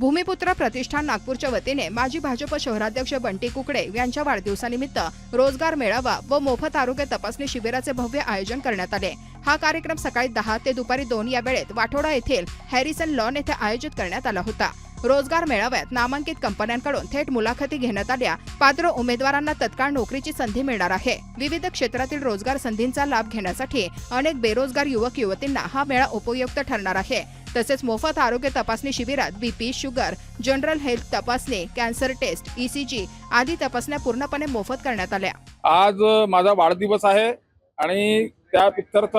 भूमिपुत्र प्रतिष्ठान नागपूरच्या वतीने माजी भाजप शहराध्यक्ष बंटी कुकडे यांच्या वाढदिवसानिमित्त रोजगार मेळावा व मोफत आरोग्य तपासणी शिबिराचे भव्य आयोजन करण्यात आले. हा कार्यक्रम सकाळी दहा ते दुपारी दोन या वेळेत वाठोडा येथील हॅरिसन लॉन येथे आयोजित करण्यात आला होता. रोजगार मेळाव्यात नामांकित कंपन्यांकडून थेट मुलाखती घेण्यात आल्या. पात्र उमेदवारांना तत्काळ नोकरीची संधी मिळणार आहे. विविध क्षेत्रातील रोजगार संधींचा लाभ घेण्यासाठी अनेक बेरोजगार युवक युवतींना हा मेळा उपयुक्त ठरणार आहे. तसेच मोफत आरोग्य तपासणी शिबिरात बीपी शुगर जनरल हेल्थ तपासणी कॅन्सर टेस्ट ईसीजी आदी तपासण्या पूर्णपणे मोफत करण्यात आल्या. आज माझा वाढदिवस आहे आणि त्या पित्तर्थ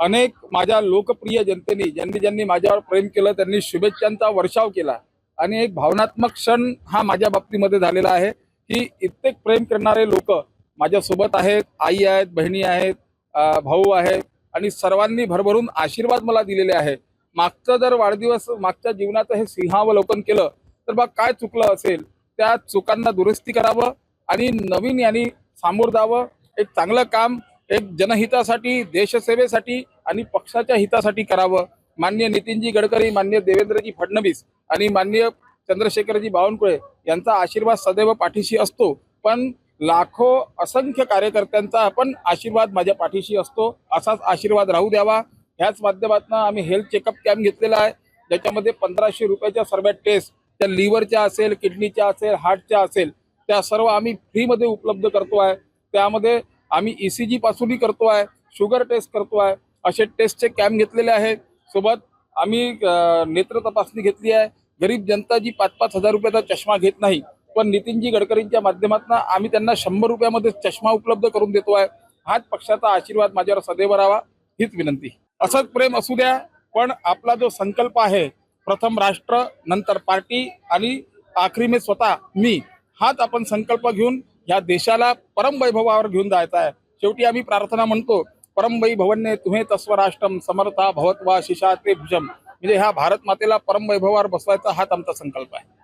अनेक माझ्या लोकप्रिय जनतेने ज्यांनी ज्यांनी माझ्यावर प्रेम केलं त्यांनी शुभेच्छांचा वर्षाव केला. आणि एक भावनात्मक क्षण हा माझ्या बाबतीमध्ये झालेला आहे की इत्येक प्रेम करणारे लोक माझ्यासोबत आहेत आई आहेत बहिणी आहेत भाऊ आहेत आणि सर्वांनी भरभरून आशीर्वाद मला दिलेले आहे. मागचं जर वाढदिवस मागच्या जीवनाचं हे सिंहावलोकन केलं तर बा काय चुकलं असेल? त्या चुकांना दुरुस्ती करावं आणि नवीन यांनी सामोर जावं. एक चांगलं काम एक जनहितासाठी देशसेवेसाठी आणि पक्षाच्या हितासाठी करावं. मान्य नितीनजी गडकरी मान्य देवेंद्रजी फडणवीस आणि मान्य चंद्रशेखरजी बावनकुळे यांचा आशीर्वाद सदैव पाठीशी असतो. पण लाखो असंख्य कार्यकर्त्यांचा पण आशीर्वाद माझ्या पाठीशी असतो. असाच आशीर्वाद राहू द्यावा. ह्याच माध्यमातून आम्ही हेल्थ चेकअप कॅम्प घेतलेला आहे. ज्याच्यामध्ये पंधराशे रुपयाच्या सर्व टेस्ट त्या लिव्हरच्या असेल किडनीच्या असेल हार्टच्या असेल त्या सर्व आम्ही फ्रीमध्ये उपलब्ध करतो आहे. त्यामध्ये आम्ही ई सी जी पासूनही करतो आहे शुगर टेस्ट करतो आहे असे टेस्टचे कॅम्प घेतलेले आहे. सोबत आम्ही नेत्र तपासणी घेतली आहे. गरीब जनता जी पाच पाच हजार रुपयाचा चष्मा घेत नाही पण नितीनजी गडकरींच्या माध्यमातून आम्ही त्यांना शंभर रुपयामध्ये चष्मा उपलब्ध करून देतो आहे. हाच पक्षाचा आशीर्वाद माझ्यावर सदैव राहावा हीच विनंती. असंच प्रेम असू द्या पण आपला जो संकल्प आहे प्रथम राष्ट्र नंतर पार्टी आणि आखरी मे स्वतः मी हाच आपण संकल्प घेऊन या देशाला परमवैभवावर घेऊन जायचं आहे. शेवटी आम्ही प्रार्थना म्हणतो परमवैभवन्य तुम्हे तस्व राष्ट्रम समर्था भवत्वा शिशा ते भुजम. म्हणजे ह्या भारत मातेला परमवैभवावर बसवायचा हाच आमचा संकल्प आहे.